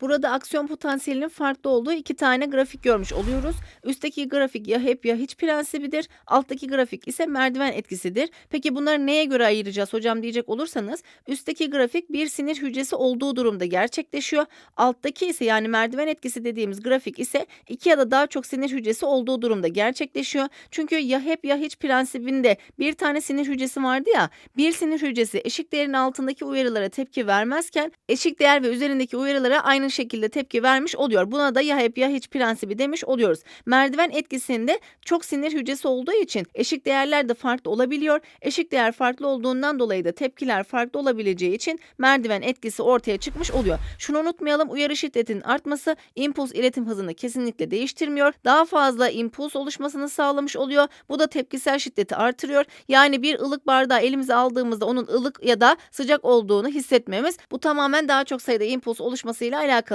Burada aksiyon potansiyelinin farklı olduğu iki tane grafik görmüş oluyoruz. Üstteki grafik ya hep ya hiç prensibidir. Alttaki grafik ise merdiven etkisidir. Peki bunları neye göre ayıracağız hocam diyecek olursanız üstteki grafik bir sinir hücresi olduğu durumda gerçekleşiyor. Alttaki ise yani merdiven etkisi dediğimiz grafik ise iki ya da daha çok sinir hücresi olduğu durumda gerçekleşiyor. Çünkü ya hep ya hiç prensibinde bir tane sinir hücresi vardı ya bir sinir hücresi eşik değerin altındaki uyarılara tepki vermezken eşik değer ve üzerindeki uyarılara aynı şekilde tepki vermiş oluyor. Buna da ya hep ya hiç prensibi demiş oluyoruz. Merdiven etkisinde çok sinir hücresi olduğu için eşik değerler de farklı olabiliyor. Eşik değer farklı olduğundan dolayı da tepkiler farklı olabileceği için merdiven etkisi ortaya çıkmış oluyor. Şunu unutmayalım uyarı şiddetinin artması impuls iletim hızını kesinlikle değiştirmiyor. Daha fazla impuls oluşmasını sağlamış oluyor. Bu da tepkisel şiddeti artırıyor. Yani bir ılık bardağı elimize aldığımızda onun ılık ya da sıcak olduğunu hissetmemiz bu tamamen daha çok sayıda impuls oluşmasıyla alakalı